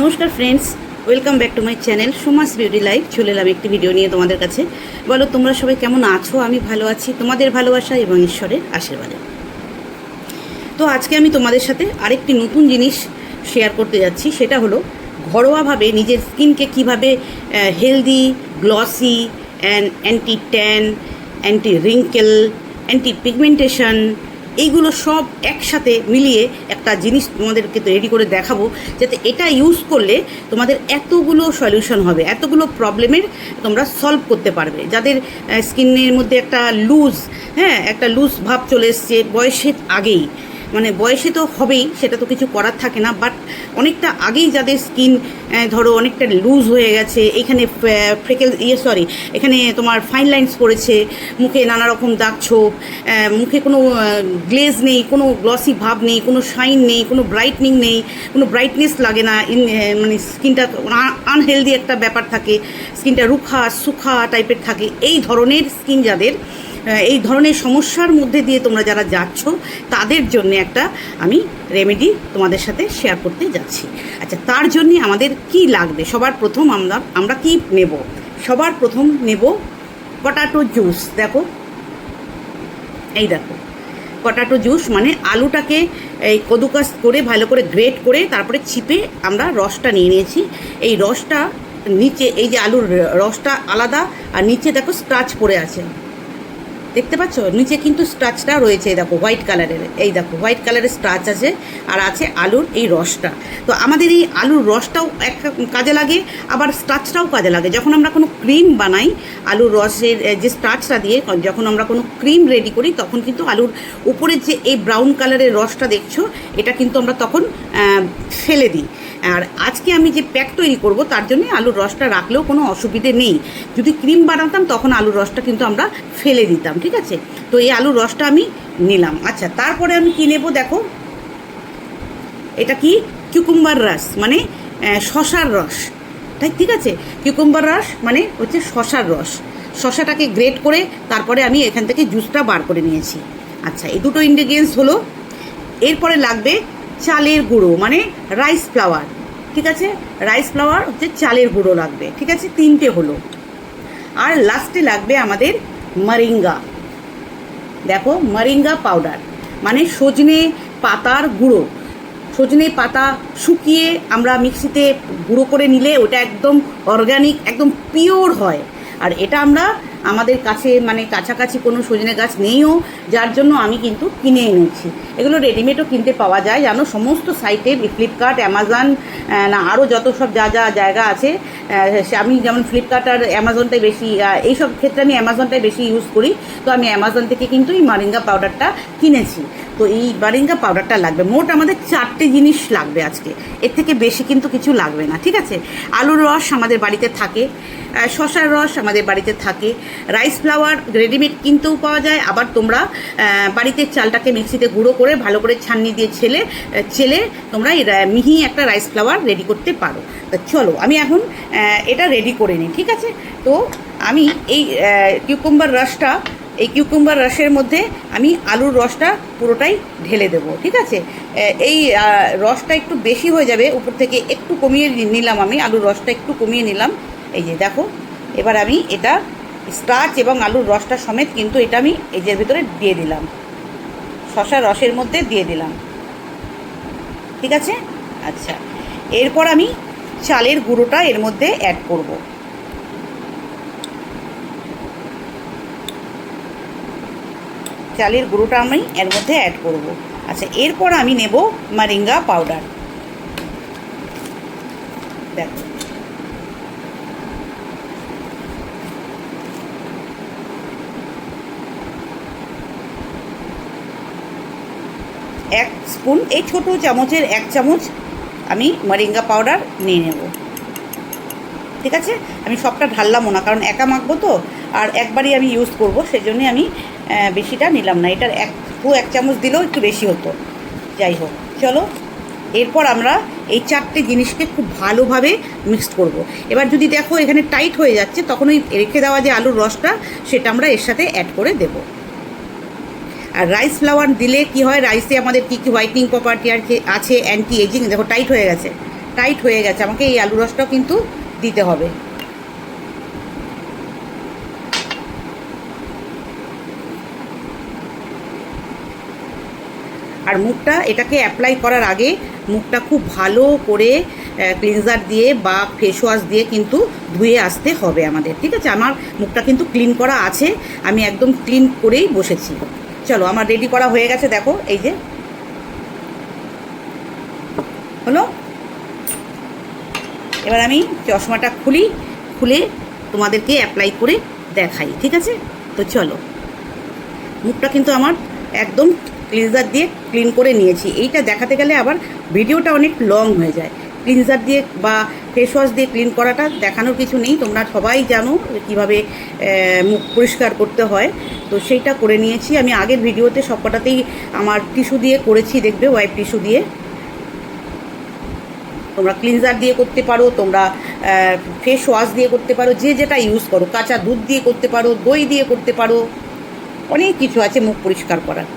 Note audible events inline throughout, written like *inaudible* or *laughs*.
নমস্কার friends welcome back to my channel Sumas beauty life চলে এলাম একটি ভিডিও নিয়ে তোমাদের কাছে। বলো, তোমরা সবাই কেমন আছো? আমি ভালো আছি। তোমাদের ভালোবাসা এবং ঈশ্বরের আশীর্বাদে। তো আজকে আমি তোমাদের সাথে আরেকটি নতুন জিনিস শেয়ার করতে যাচ্ছি। সেটা হলো, ঘরোয়াভাবে নিজের স্কিনকে কীভাবে healthy glossy and anti tan anti wrinkle anti pigmentation এইগুলো সব একসাথে মিলিয়ে একটা জিনিস তোমাদেরকে রেডি করে দেখাবো, যাতে এটা ইউজ করলে তোমাদের এতগুলো সলিউশন হবে, এতগুলো প্রবলেমের তোমরা সলভ করতে পারবে। যাদের স্কিনের মধ্যে একটা লুজ হ্যাঁ একটা লুজ ভাব চলে এসছে বয়সের আগেই। মানে বয়সে তো হবেই, সেটা তো কিছু করার থাকে না বাট অনেকটা আগেই যাদের স্কিন ধরো অনেকটা লুজ হয়ে গেছে, এখানে ফ্রেকেল ইয়ে সরি এখানে তোমার ফাইন লাইন্স পড়েছে, মুখে নানা রকম দাগ ছোপ মুখে কোনো গ্লেজ নেই, কোনো গ্লসি ভাব নেই, কোনো শাইন নেই, কোনো ব্রাইটনিং নেই, কোনো ব্রাইটনেস লাগে না মানে স্কিনটা আনহেলদি একটা ব্যাপার থাকে স্কিনটা রুখা, সুখা টাইপের থাকে, এই ধরনের স্কিন যাদের এই ধরনের সমস্যার মধ্যে দিয়ে তোমরা যারা যাচ্ছ, তাদের জন্য একটা আমি রেমেডি তোমাদের সাথে শেয়ার করতে যাচ্ছি। আচ্ছা তার জন্য আমাদের কি লাগবে? সবার প্রথম আমরা আমরা কি নেব? সবার প্রথম নেব পটাটো জুস দেখো। এই দেখো। পটাটো জুস মানে আলুটাকে এই কদুকাস করে, ভালো করে গ্রেট করে, তারপরে চিপে আমরা রসটা নিয়ে নিয়েছি। এই রসটা নিচে, এই যে আলুর রসটা আলাদা, আর নিচে দেখো স্টাচ পড়ে আছে। দেখতে পাচ্ছ? নিচে কিন্তু স্টাচটা রয়েছে, এই দেখো, হোয়াইট কালারের। এই দেখো, হোয়াইট কালারের স্টাচ আছে আর আছে আলুর এই রসটা। তো আমাদের এই আলুর রসটাও এক কাজে লাগে, আবার স্টাচটাও কাজে লাগে। যখন আমরা কোনো ক্রিম বানাই, আলুর রসের যে স্টাচটা দিয়ে যখন আমরা কোনো ক্রিম রেডি করি, তখন কিন্তু আলুর উপরের যে এই ব্রাউন কালারের রসটা দেখছ, এটা কিন্তু আমরা তখন ফেলে দিই। আর আজকে আমি যে প্যাক তৈরি করব, তার জন্য আলুর রসটা রাখলেও কোনো অসুবিধে নেই। যদি ক্রিম বানাতাম, তখন আলুর রসটা কিন্তু আমরা ফেলে দিতাম। ঠিক আছে? তো এই আলুর রসটা আমি নিলাম। আচ্ছা তারপরে আমি কী নেব দেখো? এটা কি? কিউকুম্বার রস মানে শশার রস। তাই, ঠিক আছে? কিউকুম্বার রস মানে হচ্ছে শশার রস। শশাটাকে গ্রেট করে তারপরে আমি এখান থেকে জুসটা বার করে নিয়েছি। আচ্ছা এই দুটো ইনগ্রেডিয়েন্টস হলো, এরপরে লাগবে চালের গুঁড়ো মানে রাইস ফ্লাওয়ার ঠিক আছে? রাইস ফ্লাওয়ার হচ্ছে চালের গুঁড়ো লাগবে, ঠিক আছে? তিনটে হলো। আর লাস্টে লাগবে আমাদের মারিঙ্গা। দেখো, মারিঙ্গা পাউডার মানে সজনে পাতার গুঁড়ো। সজনে পাতা শুকিয়ে আমরা মিক্সিতে গুঁড়ো করে নিলে ওটা একদম অর্গ্যানিক একদম পিওর হয়। আর এটা আমরা আমাদের কাছে মানে কাছাকাছি কোনো সজনে গাছ নেইও, যার জন্য আমি কিন্তু কিনে এনেছি। এগুলো রেডিমেডও কিনতে পাওয়া যায়, জানো? সমস্ত সাইটে ফ্লিপকার্ট অ্যামাজন না আরও যত সব যা যা জায়গা আছে আমি যেমন ফ্লিপকার্ট আর অ্যামাজনটাই বেশি এইসব ক্ষেত্রে আমি অ্যামাজনটাই বেশি ইউজ করি। তো আমি অ্যামাজন থেকে কিন্তু এই মারিঙ্গা পাউডারটা কিনেছি। তো এই মারিঙ্গা পাউডারটা লাগবে। মোট আমাদের চারটে জিনিস লাগবে আজকে। এর থেকে বেশি কিন্তু কিছু লাগবে না, ঠিক আছে? আলুর রস আমাদের বাড়িতে থাকে শসার রস আমাদের বাড়িতে থাকে রাইস ফ্লাওয়ার রেডিমেড কিনতেও পাওয়া যায়। আবার তোমরা বাড়িতে চালটাকে মিক্সিতে গুঁড়ো করে ভালো করে ছান্নি দিয়ে ছেলে ছেলে তোমরা এই মিহি একটা রাইস ফ্লাওয়ার রেডি করতে পারো। চলো, আমি এখন এটা রেডি করে নিই, ঠিক আছে? তো আমি এই কিউকুম্বার রসটা এই কিউকুম্বার রসের মধ্যে আমি আলুর রসটা পুরোটাই ঢেলে দেবো, ঠিক আছে? এই রসটা একটু বেশি হয়ে যাবে, উপর থেকে একটু কমিয়ে নিলাম আমি, আলুর রসটা একটু কমিয়ে নিলাম। এই যে দেখো, এবার আমি এটা স্টার্চ এবং আলুর রসটা সমেত কিন্তু এটা আমি যে ভিতরে দিয়ে দিলাম। শশা রসের মধ্যে দিয়ে দিলাম। ঠিক আছে? আচ্ছা। এরপর আমি চালের গুঁড়োটা এর মধ্যে অ্যাড করব। চালের গুঁড়োটা আমি এর মধ্যে অ্যাড করব। আচ্ছা এরপর আমি নেব মারিঙ্গা পাউডার। দেখো। এক স্পুন, এই ছোট চামচের এক চামচ আমি মারিঙ্গা পাউডার নিয়ে নেব। ঠিক আছে? আমি সবটা ঢাললামও না, কারণ একা মাখবো তো, আর একবারই আমি ইউজ করব, সেজন্য আমি বেশিটা নিলাম না। এটার এক, দু এক চামচ দিলেও একটু বেশি হতো। যাই হোক, চলো। এরপর আমরা এই চারটে জিনিসকে খুব ভালোভাবে মিক্সড করব। এবার যদি দেখো এখানে টাইট হয়ে যাচ্ছে, তখন ওই রেখে দেওয়া যে আলুর রসটা, সেটা আমরা এর সাথে অ্যাড করে দেবো। আর রাইস ফ্লাওয়ার দিলে কি হয়? রাইসে আমাদের কী কী হোয়াইটনিং প্রপার্টি আর আছে? অ্যান্টি এজিং দেখো টাইট হয়ে গেছে। টাইট হয়ে গেছে। আমাকে এই আলু রসটাও কিন্তু দিতে হবে। আর মুখটা, এটাকে অ্যাপ্লাই করার আগে মুখটা খুব ভালো করে ক্লিনজার দিয়ে বা ফেস ওয়াশ দিয়ে কিন্তু ধুয়ে আসতে হবে আমাদের, ঠিক আছে? আমার মুখটা কিন্তু ক্লিন করা আছে। আমি একদম ক্লিন করেই বসেছি। চলো, আমার রেডি করা হয়ে গেছে, দেখো, এই যে। হলো? এবার আমি চশমাটা খুলি, খুলে তোমাদেরকে অ্যাপ্লাই করে দেখাই, ঠিক আছে? তো চলো। মুখটা কিন্তু আমার একদম ক্লিনজার দিয়ে ক্লিন করে নিয়েছি। এইটা দেখাতে গেলে আবার ভিডিওটা অনেক লং হয়ে যায়। ক্লিনজার দিয়ে বা ফেস ওয়াশ দিয়ে ক্লিন করাটা দেখানোর কিছু নেই। তোমরা সবাই জানো কীভাবে মুখ পরিষ্কার করতে হয়। তো সেইটা করে নিয়েছি। আমি আগের ভিডিওতে সবকটাতেই আমার টিস্যু দিয়ে করেছি, দেখবে, ওয়াইপ টিস্যু দিয়ে। তোমরা ক্লিনজার দিয়ে করতে পারো, তোমরা ফেস ওয়াশ দিয়ে করতে পারো, যে যেটা ইউজ করো, কাঁচা দুধ দিয়ে করতে পারো, দই দিয়ে করতে পারো, অনেক কিছু আছে মুখ পরিষ্কার করার।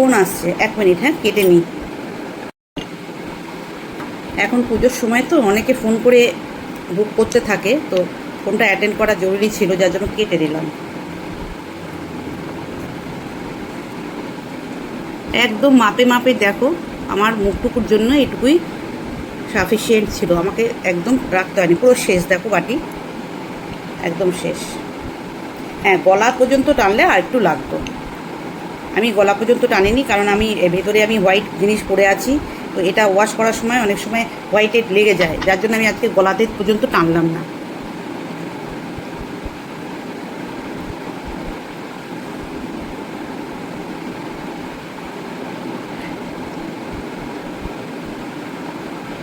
ফোন আসছে। এক মিনিট হ্যাঁ কেটে নিই। এখন পুজোর সময় তো অনেকে ফোন করে বুক করতে থাকে, তো ফোনটা অ্যাটেন্ড করা জরুরি ছিল, যার জন্য কেটে দিলাম একদম মাপে মাপে দেখো, আমার মুখটুকুর জন্য এটুকুই সাফিসিয়েন্ট ছিল। আমাকে একদম রাখতে হয়নি, পুরো শেষ, দেখো বাটি। একদম শেষ। হ্যাঁ গলা পর্যন্ত টানলে আর একটু লাগতো। আমি গলা পর্যন্ত টানিনি, কারণ আমি ভেতরে আমি হোয়াইট জিনিস পরে আছি। তো এটা ওয়াশ করার সময় অনেক সময় হোয়াইটেড লেগে যায়, যার জন্য আমি আজকে গলাতে পর্যন্ত টানলাম না।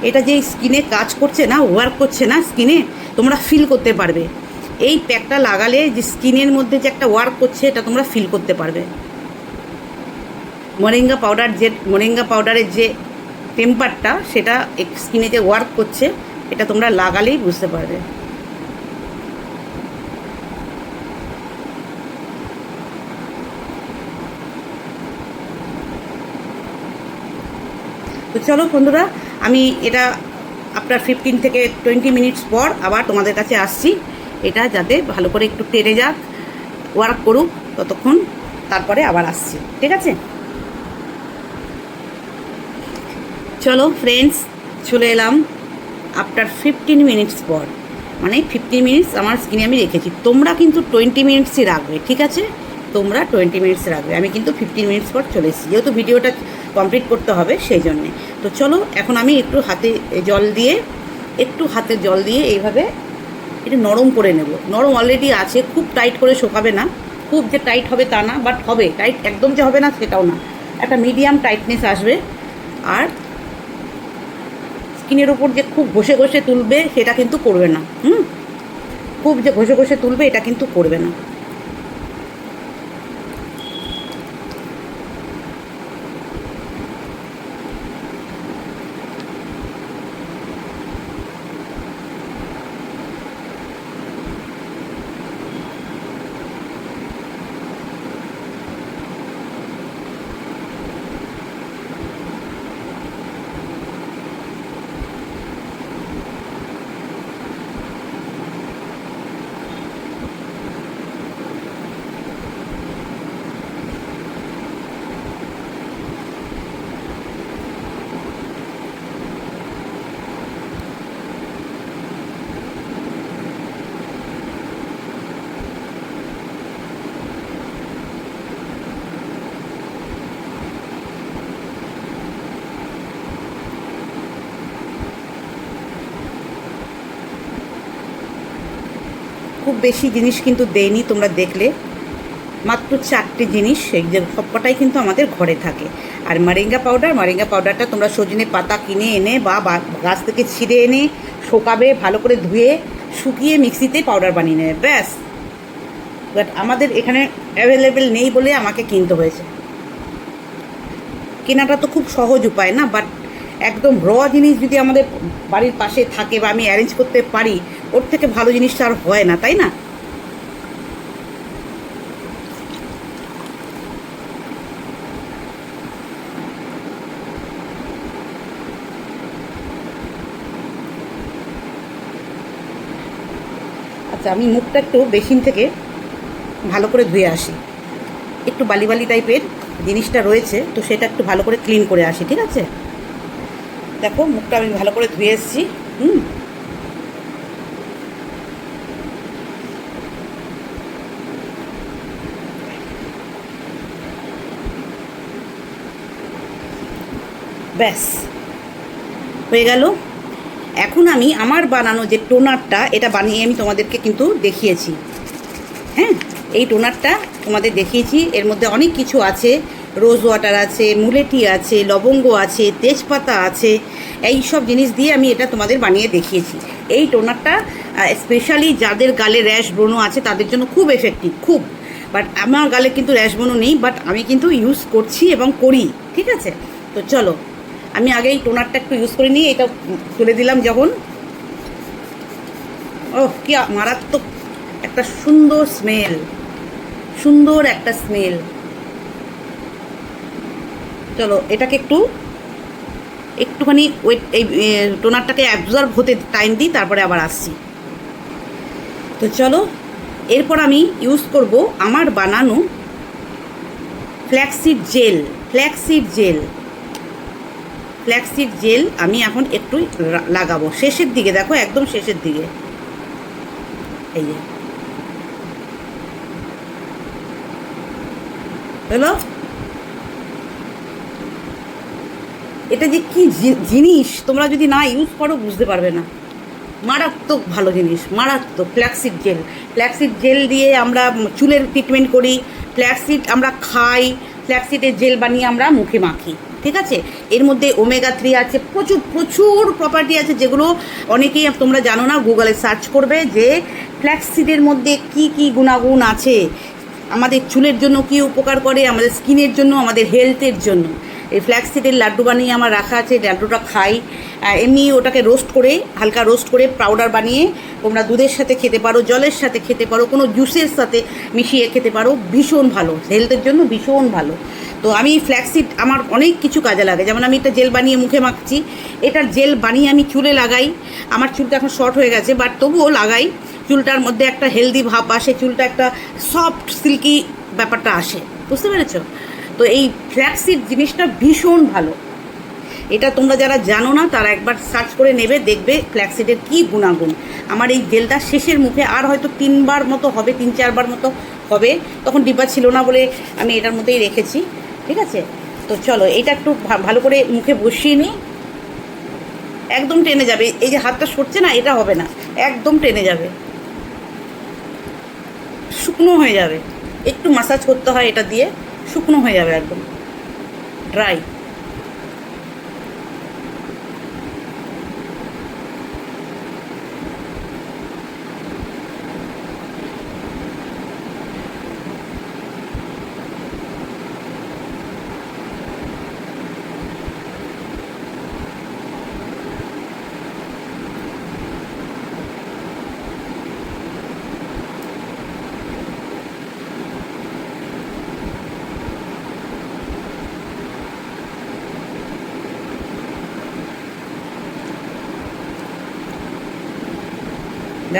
এটা যে স্কিনে কাজ করছে না ওয়ার্ক করছে না স্কিনে, তোমরা ফিল করতে পারবে। এই প্যাকটা লাগালে যে স্কিনের মধ্যে যে একটা ওয়ার্ক করছে, এটা তোমরা ফিল করতে পারবে। মরিঙ্গা পাউডার যে, মরিঙ্গা পাউডারের যে টেম্পারটা সেটা স্কিনে যে ওয়ার্ক করছে, এটা তোমরা লাগালেই বুঝতে পারবে। তো চলো বন্ধুরা, আমি এটা আপনার ফিফটিন থেকে টোয়েন্টি মিনিটস পর আবার তোমাদের কাছে আসছি। এটা যাতে ভালো করে একটু টেনে যাক ওয়ার্ক করুক, ততক্ষণ তারপরে আবার আসছি। ঠিক আছে? চলো ফ্রেন্ডস চলে এলাম আফটার ফিফটিন মিনিটস পর। মানে ফিফটিন মিনিটস আমার স্কিনে আমি রেখেছি। তোমরা কিন্তু টোয়েন্টি মিনিটসই রাখবে, ঠিক আছে? তোমরা টোয়েন্টি মিনিটস রাখবে। আমি কিন্তু ফিফটিন মিনিটস পর চলে এসেছি। যেহেতু ভিডিওটা কমপ্লিট করতে হবে সেই জন্যে। তো চলো, এখন আমি একটু হাতে জল দিয়ে, একটু হাতে জল দিয়ে এইভাবে এটা নরম করে নেব। নরম অলরেডি আছে, খুব টাইট করে শোকাবে না। খুব যে টাইট হবে তা না বাট হবে। টাইট একদম যে হবে না, সেটাও না। একটা মিডিয়াম টাইটনেস আসবে। আর স্কিনের ওপর যে খুব ঘষে ঘষে তুলবে, সেটা কিন্তু করবে না, হুম? খুব যে ঘষে ঘষে তুলবে, এটা কিন্তু করবে না। বেশি জিনিস কিন্তু দেয়নি, তোমরা দেখলে। মাত্র চারটে জিনিস সেই যে সবকটাই কিন্তু আমাদের ঘরে থাকে। আর মারিঙ্গা পাউডার, মারিঙ্গা পাউডারটা তোমরা সজনে পাতা কিনে এনে বা গাছ থেকে ছিঁড়ে এনে শোকাবে, ভালো করে ধুয়ে, শুকিয়ে মিক্সিতে পাউডার বানিয়ে নেবে, ব্যাস। বাট আমাদের এখানে অ্যাভেলেবেল নেই বলে আমাকে কিনতে হয়েছে। কেনাটা তো খুব সহজ উপায় না, বাট একদম র জিনিস যদি আমাদের বাড়ির পাশে থাকে বা আমি অ্যারেঞ্জ করতে পারি, ওর থেকে ভালো জিনিসটা আর হয় না, তাই না? আচ্ছা আমি মুখটা একটু বেসিন থেকে ভালো করে ধুয়ে আসি। একটু বালি বালি টাইপের জিনিসটা রয়েছে, তো সেটা একটু ভালো করে ক্লিন করে আসি, ঠিক আছে? দেখো, মুখটা আমি ভালো করে ধুয়ে এসেছি, হুম। ব্যাস, হয়ে গেল। এখন আমি আমার বানানো যে টোনারটা, এটা বানিয়ে আমি তোমাদেরকে কিন্তু দেখিয়েছি। হ্যাঁ এই টোনারটা তোমাদের দেখিয়েছি, এর মধ্যে অনেক কিছু আছে। রোজ ওয়াটার আছে মুলেটি আছে, লবঙ্গ আছে, তেজপাতা আছে এই সব জিনিস দিয়ে আমি এটা তোমাদের বানিয়ে দেখিয়েছি। এই টোনারটা স্পেশালি যাদের গালে র্যাশ ব্রণ আছে তাদের জন্য খুব এফেক্টিভ খুব। বাট আমার গালে কিন্তু র্যাশ ব্রণ নেই বাট আমি কিন্তু ইউজ করছি এবং করি, ঠিক আছে? তো চলো, আমি আগে এই টোনারটা একটু ইউজ করে নিই এটা তুলে দিলাম যখন। ও কি মারাত্মক একটা সুন্দর স্মেল সুন্দর একটা স্মেল চলো, এটাকে একটু, একটুখানি ওয়েট এই টোনারটাকে অ্যাবজর্ব হতে টাইম দিই, তারপরে আবার আসছি। তো চলো, এরপর আমি ইউজ করব আমার বানানো flaxseed gel flaxseed gel flaxseed gel আমি এখন একটু লাগাবো। শেষের দিকে, দেখো, একদম শেষের দিকে। এই যে। হলো? এটা যে কি জিনিস, তোমরা যদি না ইউজ করো, বুঝতে পারবে না। মারাত্মক ভালো জিনিস, মারাত্মক। ফ্ল্যাক্সিড জেল ফ্ল্যাক্সিড জেল দিয়ে আমরা চুলের ট্রিটমেন্ট করি। ফ্ল্যাক্সিড আমরা খাই। ফ্ল্যাক্সিডের জেল বানিয়ে আমরা মুখে মাখি। ঠিক আছে? এর মধ্যে ওমেগা থ্রি আছে। প্রচুর প্রচুর প্রপার্টি আছে যেগুলো অনেকেই তোমরা জানো না গুগলে সার্চ করবে যে ফ্ল্যাক্সিডের মধ্যে কি কি গুণাগুণ আছে। আমাদের চুলের জন্য কি উপকার করে, আমাদের স্কিনের জন্য, আমাদের হেলথের জন্য। এই ফ্ল্যাক্স সিডের লাড্ডু বানিয়ে আমার রাখা আছে লাড্ডুটা খাই। এমনি ওটাকে রোস্ট করে, হালকা রোস্ট করে পাউডার বানিয়ে তোমরা দুধের সাথে খেতে পারো, জলের সাথে খেতে পারো, কোনো জুসের সাথে মিশিয়ে খেতে পারো, ভীষণ ভালো হেলথের জন্য ভীষণ ভালো। তো আমি ফ্ল্যাক্সিড আমার অনেক কিছু কাজে লাগে, যেমন আমি একটা জেল বানিয়ে মুখে মাখছি, এটার জেল বানিয়ে আমি চুলে লাগাই। আমার চুলটা এখন শর্ট হয়ে গেছে বাট তবুও লাগাই। চুলটার মধ্যে একটা হেলদি ভাব আসে, চুলটা একটা সফট সিল্কি ব্যাপারটা আসে। বুঝতে পেরেছ? তো এই ফ্ল্যাক্সিড জিনিসটা ভীষণ ভালো। এটা তোমরা যারা জানো না, তারা একবার সার্চ করে নেবে, দেখবে ফ্ল্যাক্সিডের কী গুণাগুণ। আমার এই জেলটা শেষের মুখে আর হয়তো তিনবার মতো হবে, তিন চারবার মতো হবে। তখন ডিব্বা ছিল না বলে আমি এটার মধ্যেই রেখেছি, ঠিক আছে? তো চলো, এটা একটু ভালো করে মুখে বসিয়ে নিই। একদম টেনে যাবে। এই যে হাতটা সরছে না, এটা হবে না। একদম টেনে যাবে। শুকনো হয়ে যাবে। একটু মাসাজ করতে হয় এটা দিয়ে। শুকনো হয়ে যাবে একদম। ড্রাই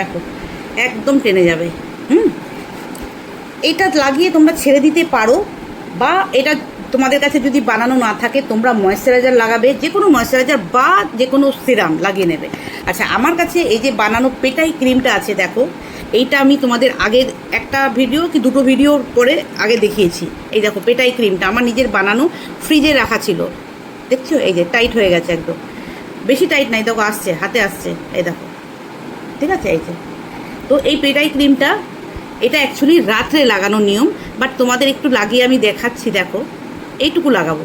দেখো, একদম টেনে যাবে। হুম? এটা লাগিয়ে তোমরা ছেড়ে দিতে পারো, বা এটা তোমাদের কাছে যদি বানানো না থাকে, তোমরা ময়েশ্চারাইজার লাগাবে যে কোনো ময়েশ্চারাইজার বা যে কোনো সিরাম লাগিয়ে নেবে। আচ্ছা আমার কাছে এই যে বানানো পেটাই ক্রিমটা আছে, দেখো, এইটা আমি তোমাদের আগের একটা ভিডিও কি দুটো ভিডিও পরে আগে দেখিয়েছি। এই দেখো, পেটাই ক্রিমটা আমার নিজের বানানো ফ্রিজে রাখা ছিল। দেখছ? এই যে টাইট হয়ে গেছে একদম। বেশি টাইট নাই, দেখো, আসছে, হাতে আসছে, এই দেখো। ঠিক আছে, এই যে। তো এই পেটাই ক্রিমটা, এটা অ্যাকচুয়ালি রাত্রে লাগানোর নিয়ম বাট তোমাদের একটু লাগিয়ে আমি দেখাচ্ছি, দেখো। এইটুকু লাগাবো।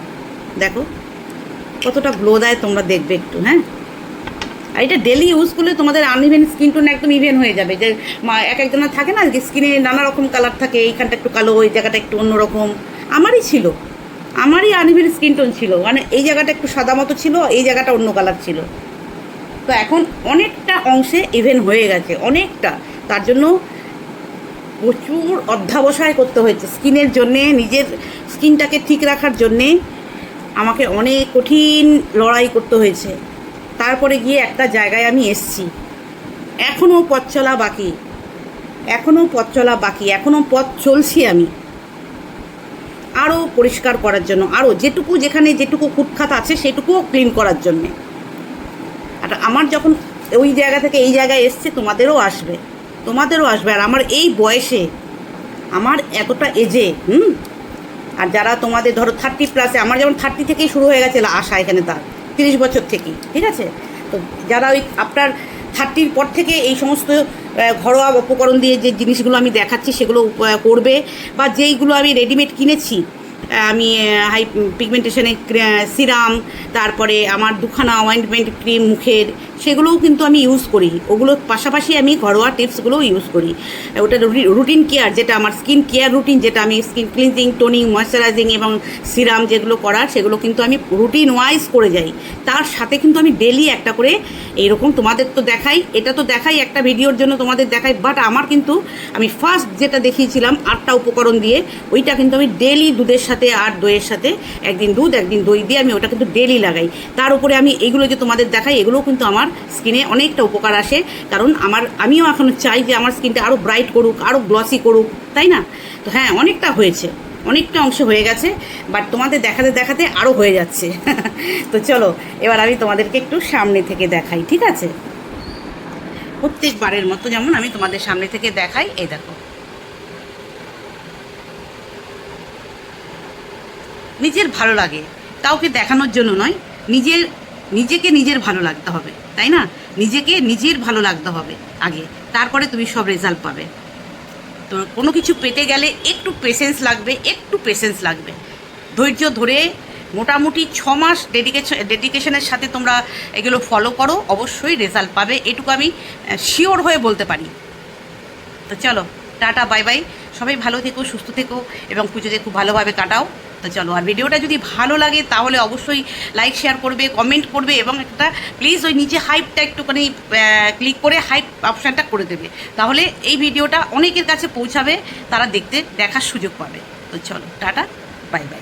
দেখো, কতটা গ্লো দেয় তোমরা দেখবে একটু হ্যাঁ? আর এটা ডেলি ইউজ করলে তোমাদের আনইভেন স্কিন টোন একদম ইভেন হয়ে যাবে। যে এক একজনের থাকে না স্কিনে নানা রকম কালার থাকে, এইখানটা একটু কালো, ওই জায়গাটা একটু অন্যরকম। আমারই ছিল। আমারই আনইভেন স্কিন টোন ছিল। মানে এই জায়গাটা একটু সাদা মতো ছিল, এই জায়গাটা অন্য কালার ছিল। তো এখন অনেকটা অংশে ইভেন হয়ে গেছে, অনেকটা। তার জন্য প্রচুর অধ্যাবসায় করতে হয়েছে স্কিনের জন্যে, নিজের স্কিনটাকে ঠিক রাখার জন্যে। আমাকে অনেক কঠিন লড়াই করতে হয়েছে। তারপরে গিয়ে একটা জায়গায় আমি এসছি। এখনও পথ চলা বাকি। এখনও পথ চলা বাকি। এখনও পথ চলছি আমি। আরও পরিষ্কার করার জন্য, আরও যেটুকু যেখানে যেটুকু খুঁটখাত আছে সেটুকুও ক্লিন করার জন্যে। আর আমার যখন ওই জায়গা থেকে এই জায়গায় এসছে, তোমাদেরও আসবে। তোমাদেরও আসবে। আর আমার এই বয়সে আমার এতটা এজে হুম? আর যারা তোমাদের ধরো থার্টি প্লাসে আমার যেমন থার্টি থেকেই শুরু হয়ে গেছে আশা এখানে তার, তিরিশ বছর থেকেই, ঠিক আছে? তো যারা ওই আপনার থার্টির পর থেকে এই সমস্ত ঘরোয়া উপকরণ দিয়ে যে জিনিসগুলো আমি দেখাচ্ছি, সেগুলো করবে বা যেইগুলো আমি রেডিমেড কিনেছি আমি হাই পিগমেন্টেশনের সিরাম, তারপরে আমার দুখানা অয়েন্টমেন্ট ক্রিম মুখের, সেগুলোও কিন্তু আমি ইউজ করি। ওগুলোর পাশাপাশি আমি ঘরোয়া টিপসগুলোও ইউজ করি। ওটা রুটিন কেয়ার যেটা আমার স্কিন কেয়ার রুটিন যেটা আমি স্কিন ক্লিনজিং টোনিং ময়শ্চারাইজিং এবং সিরাম যেগুলো করার, সেগুলো কিন্তু আমি রুটিন ওয়াইজ করে যাই। তার সাথে কিন্তু আমি ডেলি একটা করে এইরকম তোমাদের তো দেখাই, এটা তো দেখাই, একটা ভিডিওর জন্য তোমাদের দেখাই বাট আমার কিন্তু আমি ফার্স্ট যেটা দেখিয়েছিলাম, আটটা উপকরণ দিয়ে, ওইটা কিন্তু আমি ডেলি দুধের সাথে আর দইয়ের সাথে একদিন দুধ, একদিন দই দিয়ে আমি ওটা কিন্তু ডেলি লাগাই। তার উপরে আমি এগুলো যে তোমাদের দেখাই, এগুলোও কিন্তু আমার স্কিনে অনেকটা উপকার আসে। কারণ আমার, আমিও এখন চাই যে আমার স্কিনটা আরও ব্রাইট করুক আরও গ্লসি করুক, তাই না? তো হ্যাঁ অনেকটা হয়েছে, অনেকটা অংশ হয়ে গেছে বাট তোমাদের দেখাতে দেখাতে আরও হয়ে যাচ্ছে। *laughs* তো চলো, এবার আমি তোমাদেরকে একটু সামনে থেকে দেখাই, ঠিক আছে? প্রত্যেকবারের মতো যেমন আমি তোমাদের সামনে থেকে দেখাই, এই দেখো। নিজের ভালো লাগে। কাউকে দেখানোর জন্য নয়, নিজের, নিজেকে নিজের ভালো লাগতে হবে, তাই না? নিজেকে নিজের ভালো লাগতে হবে আগে, তারপরে তুমি সব রেজাল্ট পাবে। তো কোনো কিছু পেতে গেলে একটু পেশেন্স লাগবে, একটু পেশেন্স লাগবে। ধৈর্য ধরে মোটামুটি ছ মাস ডেডিকেশন ডেডিকেশনের সাথে তোমরা এগুলো ফলো করো, অবশ্যই রেজাল্ট পাবে, এটুকু আমি শিওর হয়ে বলতে পারি। তো চলো, টাটা বাই বাই সবাই ভালো থেকো, সুস্থ থেকো, এবং পুজোতে খুব ভালোভাবে কাটাও। তো চলো, আর ভিডিওটা যদি ভালো লাগে, তাহলে অবশ্যই লাইক শেয়ার করবে কমেন্ট করবে এবং একটা প্লিজ ওই নিচে হাইপটা একটুখানি ক্লিক করে হাইপ অপশানটা করে দেবে। তাহলে এই ভিডিওটা অনেকের কাছে পৌঁছাবে, তারা দেখতে দেখার সুযোগ পাবে। তো চলো, টাটা বাই বাই